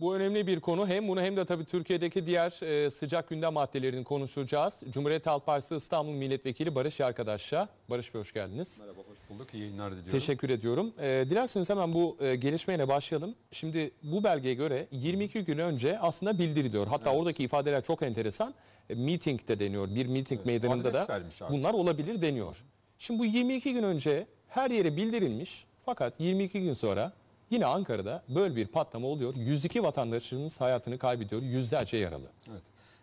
Bu önemli bir konu. Hem bunu hem de tabii Türkiye'deki diğer e, sıcak gündem maddelerini konuşacağız. Cumhuriyet Halk Partisi İstanbul Milletvekili Barış Arkadaş'a. Barış Bey hoş geldiniz. Merhaba, hoş bulduk. İyi yayınlar diliyorum. Teşekkür ediyorum. E, dilerseniz hemen bu e, gelişmeyle başlayalım. Şimdi bu belgeye göre 22 gün önce aslında bildiriliyor. Hatta oradaki ifadeler çok enteresan. E, meeting de deniyor. Bir meeting meydanında adres da bunlar olabilir deniyor. Şimdi bu 22 gün önce her yere bildirilmiş. Fakat 22 gün sonra yine Ankara'da böyle bir patlama oluyor. 102 vatandaşımız hayatını kaybediyor. Yüzlerce yaralı. Evet.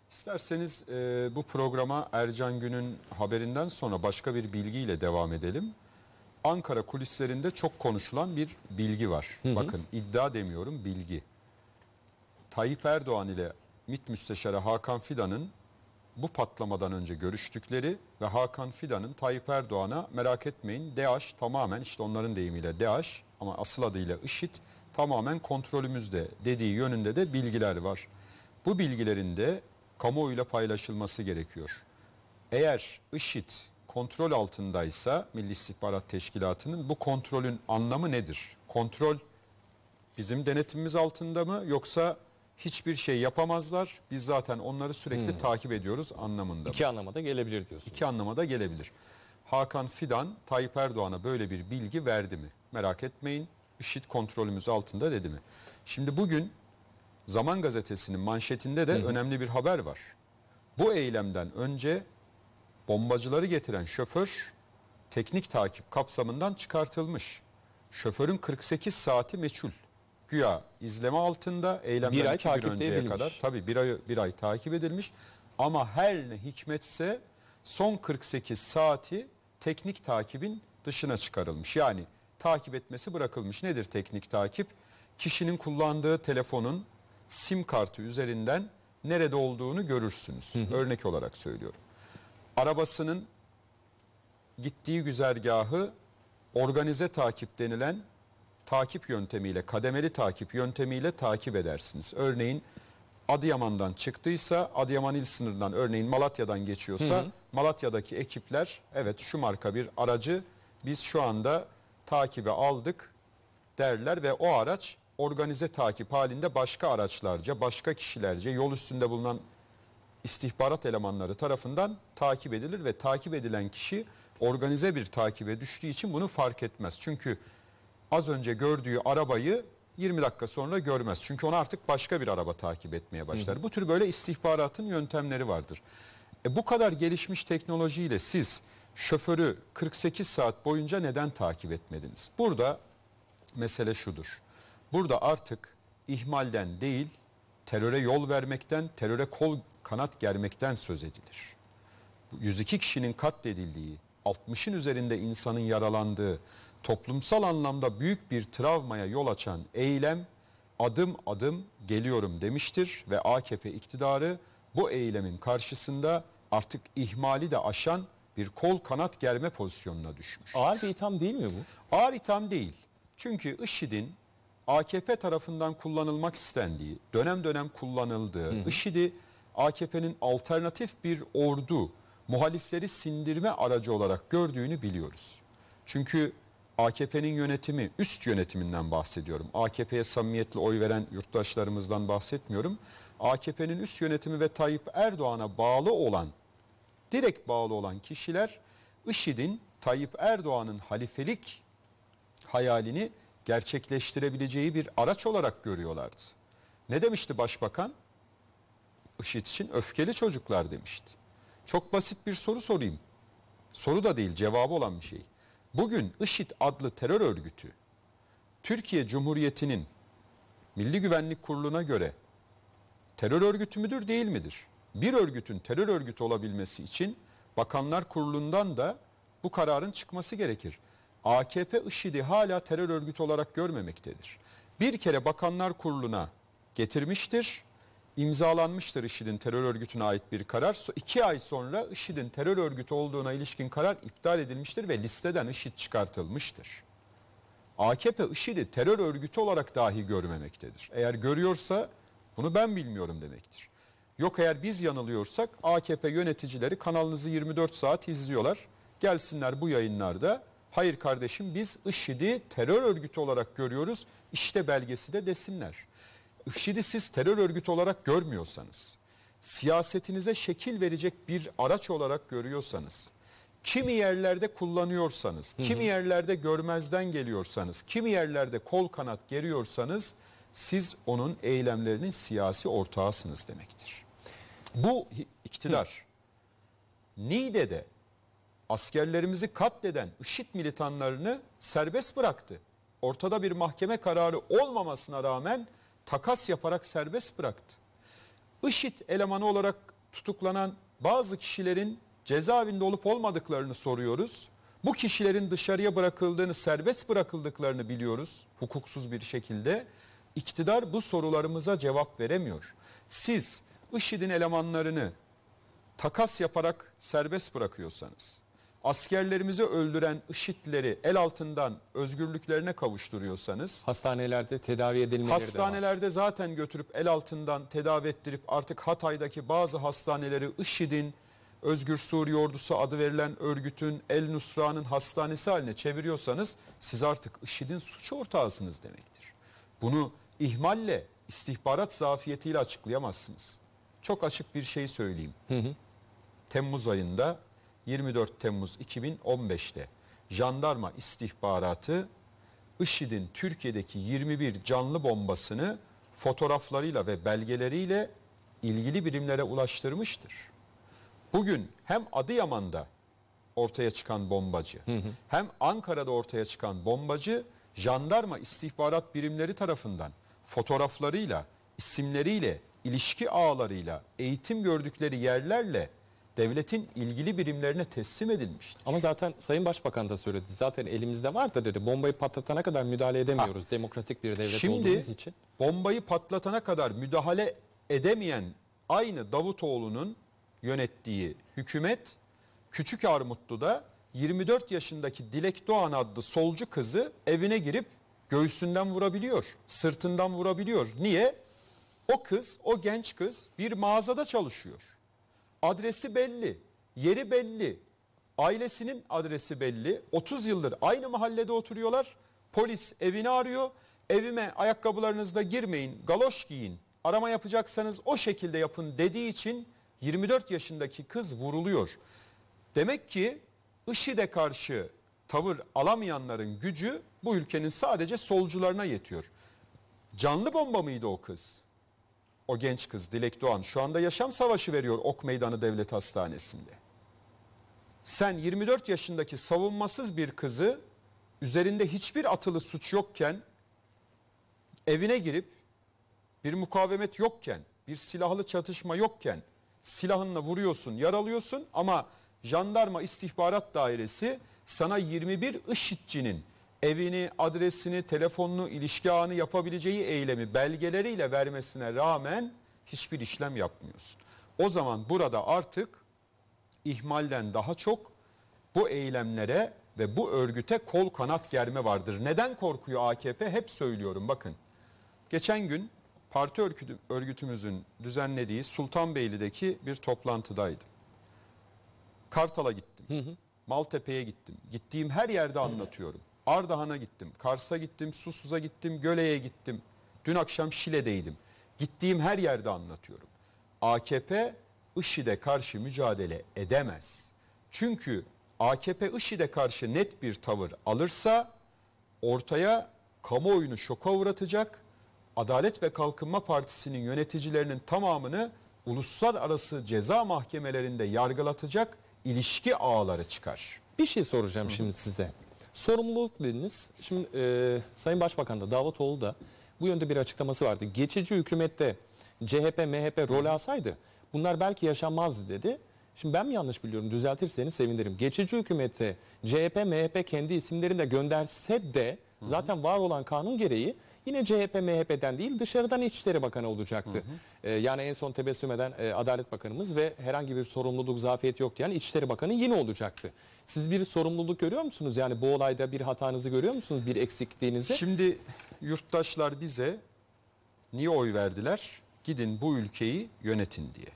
İsterseniz e, bu programa Ercan Gün'ün haberinden sonra başka bir bilgiyle devam edelim. Ankara kulislerinde çok konuşulan bir bilgi var. Bakın iddia demiyorum bilgi. Tayyip Erdoğan ile MİT Müsteşarı Hakan Fidan'ın bu patlamadan önce görüştükleri ve Hakan Fidan'ın Tayyip Erdoğan'a merak etmeyin DAEŞ tamamen işte onların deyimiyle DAEŞ ama asıl adıyla IŞİD tamamen kontrolümüzde dediği yönünde de bilgiler var. Bu bilgilerin de kamuoyuyla paylaşılması gerekiyor. Eğer IŞİD kontrol altındaysa Milli İstihbarat Teşkilatı'nın bu kontrolün anlamı nedir? Kontrol bizim denetimimiz altında mı yoksa hiçbir şey yapamazlar? Biz zaten onları sürekli takip ediyoruz anlamında mı? İki anlamada gelebilir diyorsun. İki anlamada gelebilir. Hakan Fidan Tayyip Erdoğan'a böyle bir bilgi verdi mi? Merak etmeyin IŞİD kontrolümüz altında dedi mi? Şimdi bugün Zaman Gazetesi'nin manşetinde de önemli bir haber var. Bu eylemden önce bombacıları getiren şoför teknik takip kapsamından çıkartılmış. Şoförün 48 saati meçhul. Güya izleme altında eylemden Bir ay iki gün önceye edilmiş. kadar tabii bir ay, bir ay takip edilmiş. Ama her ne hikmetse son 48 saati teknik takibin dışına çıkarılmış. Yani takip etmesi bırakılmış. Nedir teknik takip? Kişinin kullandığı telefonun sim kartı üzerinden nerede olduğunu görürsünüz. Örnek olarak söylüyorum. Arabasının gittiği güzergahı organize takip denilen takip yöntemiyle, kademeli takip yöntemiyle takip edersiniz. Örneğin Adıyaman'dan çıktıysa, Adıyaman il sınırından örneğin Malatya'dan geçiyorsa, Malatya'daki ekipler evet şu marka bir aracı biz şu anda takibe aldık derler ve o araç organize takip halinde başka araçlarca, başka kişilerce yol üstünde bulunan istihbarat elemanları tarafından takip edilir ve takip edilen kişi organize bir takibe düştüğü için bunu fark etmez. Çünkü az önce gördüğü arabayı 20 dakika sonra görmez. Çünkü onu artık başka bir araba takip etmeye başlar. Bu tür böyle istihbaratın yöntemleri vardır. E bu kadar gelişmiş teknolojiyle siz şoförü 48 saat boyunca neden takip etmediniz? Burada mesele şudur. Burada artık ihmalden değil, teröre yol vermekten, teröre kol kanat germekten söz edilir. Bu 102 kişinin katledildiği, 60'ın üzerinde insanın yaralandığı, toplumsal anlamda büyük bir travmaya yol açan eylem adım adım geliyorum demiştir ve AKP iktidarı bu eylemin karşısında artık ihmali de aşan bir kol kanat germe pozisyonuna düşmüş. Ağır bir itham değil mi bu? Ağır itham değil. Çünkü IŞİD'in AKP tarafından kullanılmak istendiği, dönem dönem kullanıldığı, IŞİD'i AKP'nin alternatif bir ordu, muhalifleri sindirme aracı olarak gördüğünü biliyoruz. Çünkü AKP'nin yönetimi, üst yönetiminden bahsediyorum. AKP'ye samimiyetle oy veren yurttaşlarımızdan bahsetmiyorum. AKP'nin üst yönetimi ve Tayyip Erdoğan'a bağlı olan direkt bağlı olan kişiler IŞİD'in Tayyip Erdoğan'ın halifelik hayalini gerçekleştirebileceği bir araç olarak görüyorlardı. Ne demişti başbakan? IŞİD için öfkeli çocuklar demişti. Çok basit bir soru sorayım. Soru da değil cevabı olan bir şey. Bugün IŞİD adlı terör örgütü Türkiye Cumhuriyeti'nin Milli Güvenlik Kurulu'na göre terör örgütü müdür değil midir? Bir örgütün terör örgütü olabilmesi için Bakanlar Kurulu'ndan da bu kararın çıkması gerekir. AKP IŞİD'i hala terör örgütü olarak görmemektedir. Bir kere Bakanlar Kurulu'na getirmiştir, imzalanmıştır IŞİD'in terör örgütüne ait bir karar. İki ay sonra IŞİD'in terör örgütü olduğuna ilişkin karar iptal edilmiştir ve listeden IŞİD çıkartılmıştır. AKP IŞİD'i terör örgütü olarak dahi görmemektedir. Eğer görüyorsa bunu ben bilmiyorum demektir. Yok eğer biz yanılıyorsak AKP yöneticileri kanalınızı 24 saat izliyorlar. Gelsinler bu yayınlarda hayır kardeşim biz IŞİD'i terör örgütü olarak görüyoruz işte belgesi de desinler. IŞİD'i siz terör örgütü olarak görmüyorsanız, siyasetinize şekil verecek bir araç olarak görüyorsanız, kimi yerlerde kullanıyorsanız, kimi yerlerde görmezden geliyorsanız, kimi yerlerde kol kanat geriyorsanız siz onun eylemlerinin siyasi ortağısınız demektir. Bu iktidar Niğde'de askerlerimizi katleden IŞİD militanlarını serbest bıraktı. Ortada bir mahkeme kararı olmamasına rağmen takas yaparak serbest bıraktı. IŞİD elemanı olarak tutuklanan bazı kişilerin cezaevinde olup olmadıklarını soruyoruz. Bu kişilerin dışarıya bırakıldığını, serbest bırakıldıklarını biliyoruz hukuksuz bir şekilde. İktidar bu sorularımıza cevap veremiyor. Siz IŞİD'in elemanlarını takas yaparak serbest bırakıyorsanız, askerlerimizi öldüren IŞİD'leri el altından özgürlüklerine kavuşturuyorsanız, Hastanelerde tedavi edilmeleri de var. Hastanelerde zaten götürüp el altından tedavi ettirip artık Hatay'daki bazı hastaneleri IŞİD'in Özgür Suriye Ordusu adı verilen örgütün El Nusra'nın hastanesi haline çeviriyorsanız siz artık IŞİD'in suç ortağısınız demektir. Bunu ihmalle, istihbarat zafiyetiyle açıklayamazsınız. Çok açık bir şey söyleyeyim. Temmuz ayında 24 Temmuz 2015'te jandarma istihbaratı IŞİD'in Türkiye'deki 21 canlı bombasını fotoğraflarıyla ve belgeleriyle ilgili birimlere ulaştırmıştır. Bugün hem Adıyaman'da ortaya çıkan bombacı hem Ankara'da ortaya çıkan bombacı jandarma istihbarat birimleri tarafından fotoğraflarıyla, isimleriyle, ilişki ağlarıyla, eğitim gördükleri yerlerle devletin ilgili birimlerine teslim edilmiştir. Ama zaten Sayın Başbakan da söyledi. Zaten elimizde var da dedi. Bombayı patlatana kadar müdahale edemiyoruz. Demokratik bir devlet Şimdi olduğumuz için. bombayı patlatana kadar müdahale edemeyen aynı Davutoğlu'nun yönettiği hükümet Küçük Armutlu'da 24 yaşındaki Dilek Doğan adlı solcu kızı evine girip göğsünden vurabiliyor, sırtından vurabiliyor. Niye? O kız, o genç kız bir mağazada çalışıyor. Adresi belli, yeri belli, ailesinin adresi belli. 30 yıldır aynı mahallede oturuyorlar. Polis evini arıyor. Evime ayakkabılarınızla girmeyin, galoş giyin. Arama yapacaksanız o şekilde yapın dediği için 24 yaşındaki kız vuruluyor. Demek ki IŞİD'e karşı tavır alamayanların gücü bu ülkenin sadece solcularına yetiyor. Canlı bomba mıydı o kız? O genç kız Dilek Doğan şu anda yaşam savaşı veriyor Ok Meydanı Devlet Hastanesi'nde. Sen 24 yaşındaki savunmasız bir kızı üzerinde hiçbir atılı suç yokken evine girip bir mukavemet yokken, bir silahlı çatışma yokken silahınla vuruyorsun, yaralıyorsun ama jandarma istihbarat dairesi sana 21 IŞİD'cinin evini, adresini, telefonunu, ilişki ağını yapabileceği eylemi belgeleriyle vermesine rağmen hiçbir işlem yapmıyorsun. O zaman burada artık ihmalden daha çok bu eylemlere ve bu örgüte kol kanat germe vardır. Neden korkuyor AKP? Hep söylüyorum bakın. Geçen gün parti örgütü- örgütümüzün düzenlediği Sultanbeyli'deki bir toplantıdaydım. Kartal'a gittim. Maltepe'ye gittim. Gittiğim her yerde anlatıyorum. Ardahan'a gittim. Kars'a gittim. Susuz'a gittim. Göle'ye gittim. Dün akşam Şile'deydim. Gittiğim her yerde anlatıyorum. AKP IŞİD'e karşı mücadele edemez. Çünkü AKP IŞİD'e karşı net bir tavır alırsa ortaya kamuoyunu şoka uğratacak. Adalet ve Kalkınma Partisi'nin yöneticilerinin tamamını uluslararası ceza mahkemelerinde yargılatacak ilişki ağları çıkar. Bir şey soracağım şimdi size. Sorumluluk dediniz. Şimdi e, Sayın Başbakan da Davutoğlu da bu yönde bir açıklaması vardı. Geçici hükümette CHP, MHP rol alsaydı bunlar belki yaşanmazdı dedi. Şimdi ben mi yanlış biliyorum? Düzeltirseniz sevinirim. Geçici hükümette CHP, MHP kendi isimlerini de gönderse de zaten var olan kanun gereği yine CHP, MHP'den değil dışarıdan İçişleri Bakanı olacaktı. E, yani en son tebessüm eden e, Adalet Bakanımız ve herhangi bir sorumluluk, zafiyet yok diyen İçişleri Bakanı yine olacaktı. Siz bir sorumluluk görüyor musunuz? Yani bu olayda bir hatanızı görüyor musunuz? Bir eksikliğinizi? Şimdi yurttaşlar bize niye oy verdiler? Gidin bu ülkeyi yönetin diye.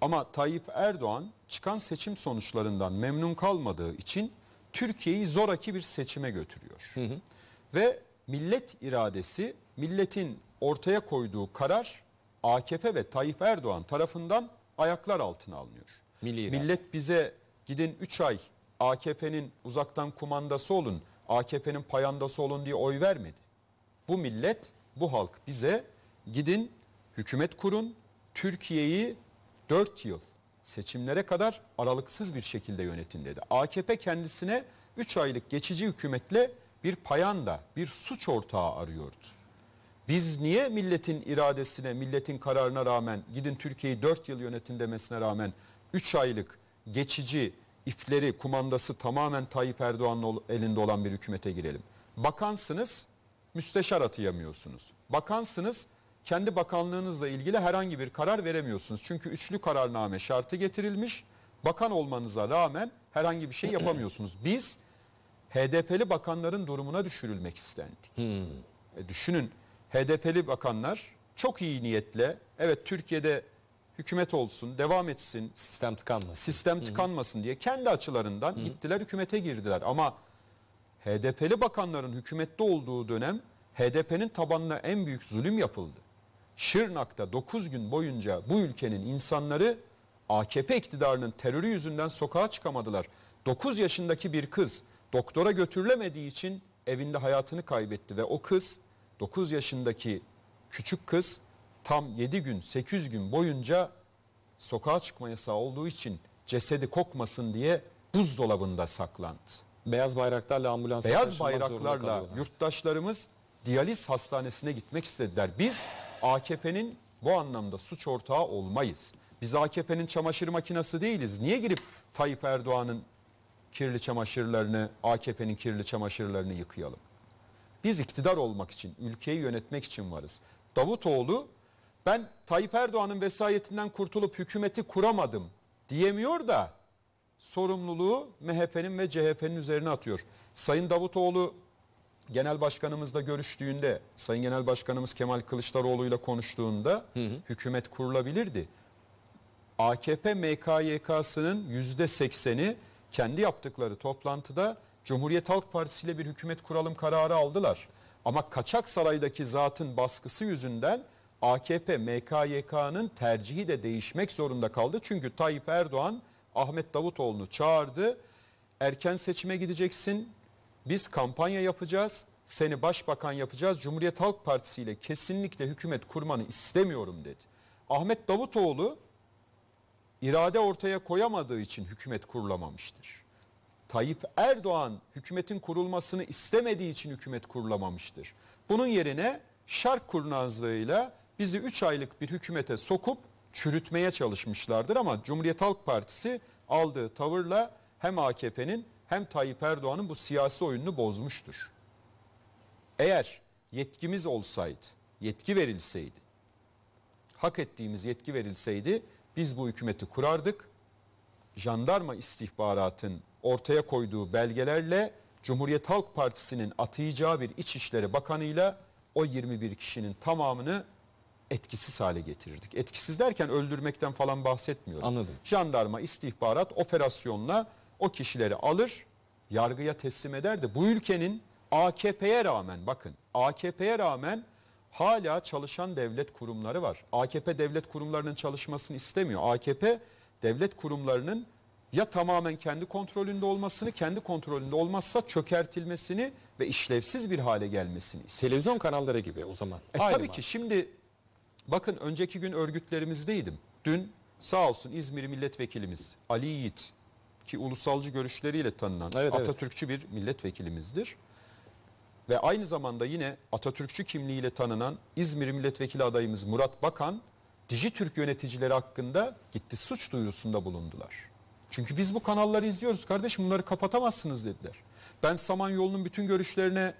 Ama Tayyip Erdoğan çıkan seçim sonuçlarından memnun kalmadığı için Türkiye'yi zoraki bir seçime götürüyor. Ve millet iradesi, milletin ortaya koyduğu karar AKP ve Tayyip Erdoğan tarafından ayaklar altına alınıyor. Milli irade. Millet bize gidin 3 ay AKP'nin uzaktan kumandası olun, AKP'nin payandası olun diye oy vermedi. Bu millet, bu halk bize gidin hükümet kurun, Türkiye'yi 4 yıl seçimlere kadar aralıksız bir şekilde yönetin dedi. AKP kendisine 3 aylık geçici hükümetle bir payanda, bir suç ortağı arıyordu. Biz niye milletin iradesine, milletin kararına rağmen gidin Türkiye'yi 4 yıl yönetin demesine rağmen 3 aylık geçici ipleri, kumandası tamamen Tayyip Erdoğan'ın elinde olan bir hükümete girelim. Bakansınız, müsteşar atayamıyorsunuz. Bakansınız, kendi bakanlığınızla ilgili herhangi bir karar veremiyorsunuz. Çünkü üçlü kararname şartı getirilmiş. Bakan olmanıza rağmen herhangi bir şey yapamıyorsunuz. Biz HDP'li bakanların durumuna düşürülmek istendik. E düşünün HDP'li bakanlar çok iyi niyetle evet Türkiye'de hükümet olsun, devam etsin, Sistem tıkanmasın. sistem tıkanmasın diye kendi açılarından gittiler hükümete girdiler. Ama HDP'li bakanların hükümette olduğu dönem HDP'nin tabanına en büyük zulüm yapıldı. Şırnak'ta 9 gün boyunca bu ülkenin insanları AKP iktidarının terörü yüzünden sokağa çıkamadılar. 9 yaşındaki bir kız doktora götürülemediği için evinde hayatını kaybetti ve o kız 9 yaşındaki küçük kız tam 7 gün 8 gün boyunca sokağa çıkma yasağı olduğu için cesedi kokmasın diye buzdolabında saklandı. Beyaz bayraklarla ambulans Beyaz bayraklarla yurttaşlarımız diyaliz hastanesine gitmek istediler. Biz AKP'nin bu anlamda suç ortağı olmayız. Biz AKP'nin çamaşır makinesi değiliz. Niye girip Tayyip Erdoğan'ın kirli çamaşırlarını, AKP'nin kirli çamaşırlarını yıkayalım? Biz iktidar olmak için, ülkeyi yönetmek için varız. Davutoğlu ben Tayyip Erdoğan'ın vesayetinden kurtulup hükümeti kuramadım diyemiyor da sorumluluğu MHP'nin ve CHP'nin üzerine atıyor. Sayın Davutoğlu Genel Başkanımızla görüştüğünde, Sayın Genel Başkanımız Kemal Kılıçdaroğlu ile konuştuğunda hükümet kurulabilirdi. AKP MKYK'sının yüzde sekseni kendi yaptıkları toplantıda Cumhuriyet Halk Partisi ile bir hükümet kuralım kararı aldılar. Ama Kaçak Saray'daki zatın baskısı yüzünden AKP MKYK'nın tercihi de değişmek zorunda kaldı. Çünkü Tayyip Erdoğan Ahmet Davutoğlu'nu çağırdı. Erken seçime gideceksin. Biz kampanya yapacağız. Seni başbakan yapacağız. Cumhuriyet Halk Partisi ile kesinlikle hükümet kurmanı istemiyorum dedi. Ahmet Davutoğlu irade ortaya koyamadığı için hükümet kurulamamıştır. Tayyip Erdoğan hükümetin kurulmasını istemediği için hükümet kurulamamıştır. Bunun yerine şark kurnazlığıyla bizi 3 aylık bir hükümete sokup çürütmeye çalışmışlardır ama Cumhuriyet Halk Partisi aldığı tavırla hem AKP'nin hem Tayyip Erdoğan'ın bu siyasi oyununu bozmuştur. Eğer yetkimiz olsaydı, yetki verilseydi, hak ettiğimiz yetki verilseydi biz bu hükümeti kurardık. Jandarma istihbaratın ortaya koyduğu belgelerle Cumhuriyet Halk Partisi'nin atayacağı bir İçişleri Bakanı'yla o 21 kişinin tamamını etkisiz hale getirirdik. Etkisiz derken öldürmekten falan bahsetmiyorum. Anladım. Jandarma istihbarat operasyonla o kişileri alır, yargıya teslim ederdi. Bu ülkenin AKP'ye rağmen bakın AKP'ye rağmen hala çalışan devlet kurumları var. AKP devlet kurumlarının çalışmasını istemiyor. AKP devlet kurumlarının ya tamamen kendi kontrolünde olmasını, kendi kontrolünde olmazsa çökertilmesini ve işlevsiz bir hale gelmesini istiyor. Televizyon kanalları gibi o zaman. E Aynı tabii ki şimdi bakın önceki gün örgütlerimizdeydim. Dün sağ olsun İzmir milletvekilimiz Ali Yiğit ki ulusalcı görüşleriyle tanınan Evet, evet. Atatürkçü bir milletvekilimizdir. Ve aynı zamanda yine Atatürkçü kimliğiyle tanınan İzmir milletvekili adayımız Murat Bakan Dijitürk yöneticileri hakkında gitti suç duyurusunda bulundular. Çünkü biz bu kanalları izliyoruz kardeşim bunları kapatamazsınız dediler. Ben Samanyolu'nun bütün görüşlerine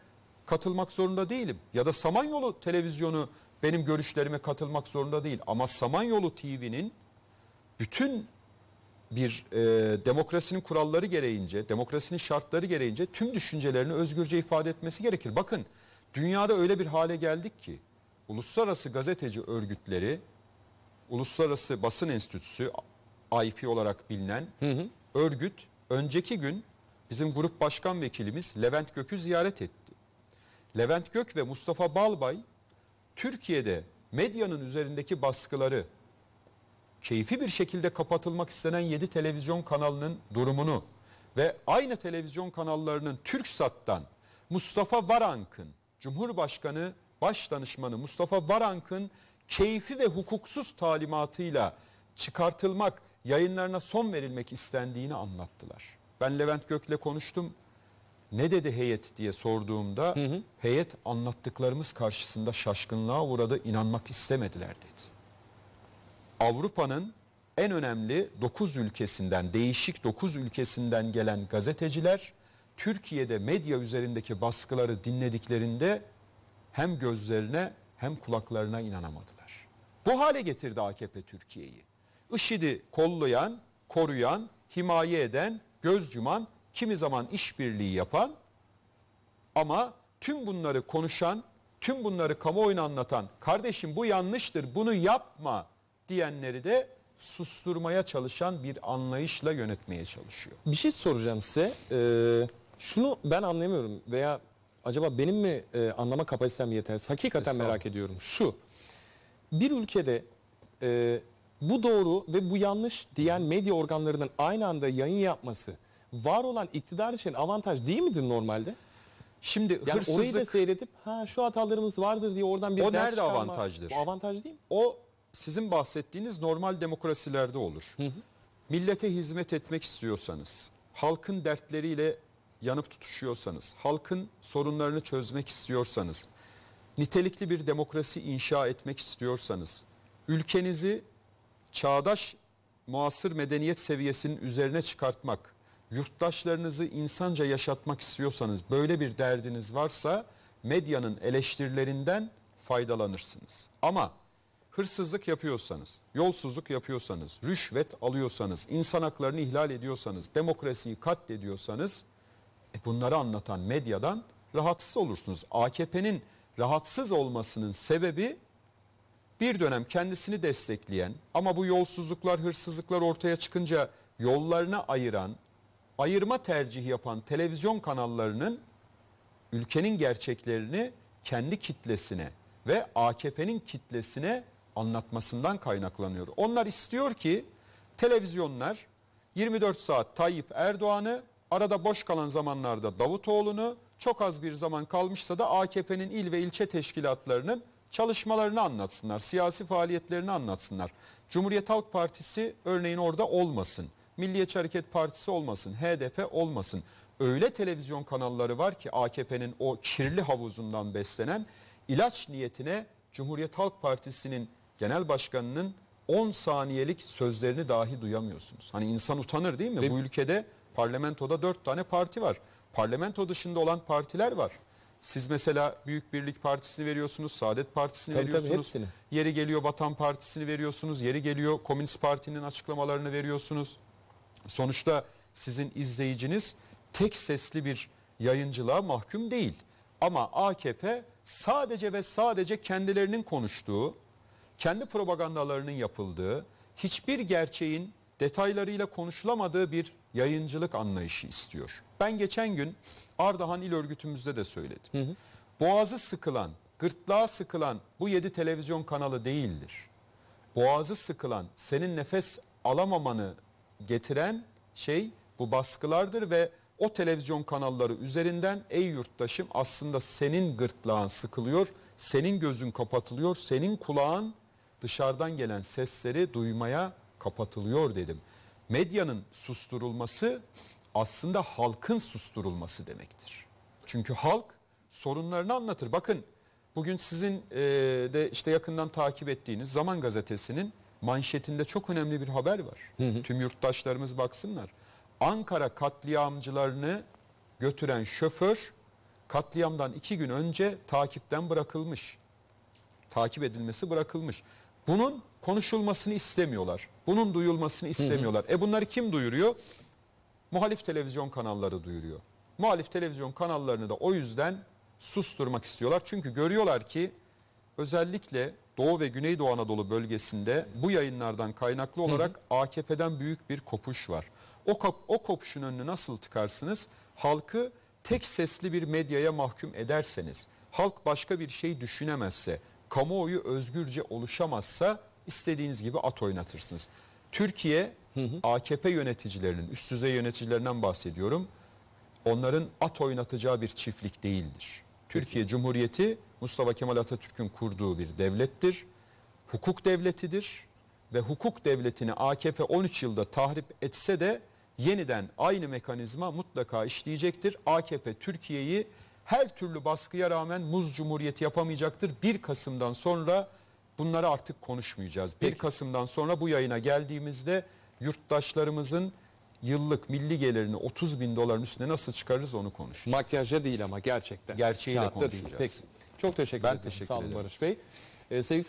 katılmak zorunda değilim. Ya da Samanyolu televizyonu benim görüşlerime katılmak zorunda değil. Ama Samanyolu TV'nin bütün bir e, demokrasinin kuralları gereğince, demokrasinin şartları gereğince tüm düşüncelerini özgürce ifade etmesi gerekir. Bakın dünyada öyle bir hale geldik ki uluslararası gazeteci örgütleri, Uluslararası Basın Enstitüsü IP olarak bilinen örgüt önceki gün bizim grup başkan vekilimiz Levent Gök'ü ziyaret etti. Levent Gök ve Mustafa Balbay Türkiye'de medyanın üzerindeki baskıları, keyfi bir şekilde kapatılmak istenen 7 televizyon kanalının durumunu ve aynı televizyon kanallarının TürkSat'tan Mustafa Varank'ın, Cumhurbaşkanı Başdanışmanı Mustafa Varank'ın keyfi ve hukuksuz talimatıyla çıkartılmak, yayınlarına son verilmek istendiğini anlattılar. Ben Levent Gök'le konuştum. Ne dedi heyet diye sorduğumda heyet anlattıklarımız karşısında şaşkınlığa uğradı, inanmak istemediler dedi. Avrupa'nın en önemli 9 ülkesinden, değişik 9 ülkesinden gelen gazeteciler Türkiye'de medya üzerindeki baskıları dinlediklerinde hem gözlerine hem kulaklarına inanamadılar. Bu hale getirdi AKP Türkiye'yi. IŞİD'i kollayan, koruyan, himaye eden, göz yuman, kimi zaman işbirliği yapan ama tüm bunları konuşan, tüm bunları kamuoyuna anlatan, kardeşim bu yanlıştır, bunu yapma diyenleri de susturmaya çalışan bir anlayışla yönetmeye çalışıyor. Bir şey soracağım size. Ee, şunu ben anlayamıyorum veya acaba benim mi e, anlama kapasitem yetersiz? Hakikaten merak ediyorum. Şu, bir ülkede e, bu doğru ve bu yanlış diyen medya organlarının aynı anda yayın yapması var olan iktidar için avantaj değil midir normalde? Şimdi Yani orayı da hırsızlık seyredip ha şu hatalarımız vardır diye oradan bir O ders nerede çıkarma- avantajdır? Bu avantaj değil mi? o sizin bahsettiğiniz normal demokrasilerde olur. Millete hizmet etmek istiyorsanız, halkın dertleriyle yanıp tutuşuyorsanız, halkın sorunlarını çözmek istiyorsanız, nitelikli bir demokrasi inşa etmek istiyorsanız, ülkenizi çağdaş muasır medeniyet seviyesinin üzerine çıkartmak, yurttaşlarınızı insanca yaşatmak istiyorsanız, böyle bir derdiniz varsa medyanın eleştirilerinden faydalanırsınız. Ama hırsızlık yapıyorsanız, yolsuzluk yapıyorsanız, rüşvet alıyorsanız, insan haklarını ihlal ediyorsanız, demokrasiyi katlediyorsanız e bunları anlatan medyadan rahatsız olursunuz. AKP'nin rahatsız olmasının sebebi bir dönem kendisini destekleyen ama bu yolsuzluklar, hırsızlıklar ortaya çıkınca yollarına ayıran, ayırma tercihi yapan televizyon kanallarının ülkenin gerçeklerini kendi kitlesine ve AKP'nin kitlesine anlatmasından kaynaklanıyor. Onlar istiyor ki televizyonlar 24 saat Tayyip Erdoğan'ı, arada boş kalan zamanlarda Davutoğlu'nu, çok az bir zaman kalmışsa da AKP'nin il ve ilçe teşkilatlarının çalışmalarını anlatsınlar, siyasi faaliyetlerini anlatsınlar. Cumhuriyet Halk Partisi örneğin orada olmasın. Milliyetçi Hareket Partisi olmasın, HDP olmasın. Öyle televizyon kanalları var ki AKP'nin o kirli havuzundan beslenen ilaç niyetine Cumhuriyet Halk Partisi'nin genel başkanının 10 saniyelik sözlerini dahi duyamıyorsunuz. Hani insan utanır değil mi? Ve- Bu ülkede parlamentoda 4 tane parti var. Parlamento dışında olan partiler var. Siz mesela Büyük Birlik Partisi'ni veriyorsunuz, Saadet Partisi'ni Tabii, tabii, veriyorsunuz. hepsini. Yeri geliyor Vatan Partisi'ni veriyorsunuz, yeri geliyor Komünist Parti'nin açıklamalarını veriyorsunuz. Sonuçta sizin izleyiciniz tek sesli bir yayıncılığa mahkum değil. Ama AKP sadece ve sadece kendilerinin konuştuğu, kendi propagandalarının yapıldığı, hiçbir gerçeğin detaylarıyla konuşulamadığı bir yayıncılık anlayışı istiyor. Ben geçen gün Ardahan İl Örgütümüzde de söyledim. Boğazı sıkılan, gırtlağı sıkılan bu yedi televizyon kanalı değildir boğazı sıkılan, senin nefes alamamanı getiren şey bu baskılardır ve o televizyon kanalları üzerinden ey yurttaşım aslında senin gırtlağın sıkılıyor, senin gözün kapatılıyor, senin kulağın dışarıdan gelen sesleri duymaya kapatılıyor dedim. Medyanın susturulması aslında halkın susturulması demektir. Çünkü halk sorunlarını anlatır. Bakın bugün sizin e, de işte yakından takip ettiğiniz Zaman Gazetesi'nin manşetinde çok önemli bir haber var. Tüm yurttaşlarımız baksınlar. Ankara katliamcılarını götüren şoför katliamdan iki gün önce takipten bırakılmış. Takip edilmesi bırakılmış. Bunun konuşulmasını istemiyorlar. Bunun duyulmasını istemiyorlar. E bunları kim duyuruyor? muhalif televizyon kanalları duyuruyor. Muhalif televizyon kanallarını da o yüzden susturmak istiyorlar. Çünkü görüyorlar ki özellikle Doğu ve Güneydoğu Anadolu bölgesinde bu yayınlardan kaynaklı olarak AKP'den büyük bir kopuş var. O, kop- o kopuşun önünü nasıl tıkarsınız? Halkı tek sesli bir medyaya mahkum ederseniz, halk başka bir şey düşünemezse, kamuoyu özgürce oluşamazsa istediğiniz gibi at oynatırsınız. Türkiye AKP yöneticilerinin, üst düzey yöneticilerinden bahsediyorum. Onların at oynatacağı bir çiftlik değildir. Türkiye Cumhuriyeti Mustafa Kemal Atatürk'ün kurduğu bir devlettir. Hukuk devletidir ve hukuk devletini AKP 13 yılda tahrip etse de yeniden aynı mekanizma mutlaka işleyecektir. AKP Türkiye'yi her türlü baskıya rağmen muz cumhuriyeti yapamayacaktır. 1 Kasım'dan sonra bunları artık konuşmayacağız. 1 Peki. Kasım'dan sonra bu yayına geldiğimizde yurttaşlarımızın yıllık milli gelirini 30 bin doların üstüne nasıl çıkarırız onu konuşacağız. Makyajla değil ama gerçekten. Gerçeğiyle Kağıtta değil. konuşacağız. Peki. Çok teşekkür Ben ederim. teşekkür Sağ olun ederim. Barış Bey. Ee, sevgili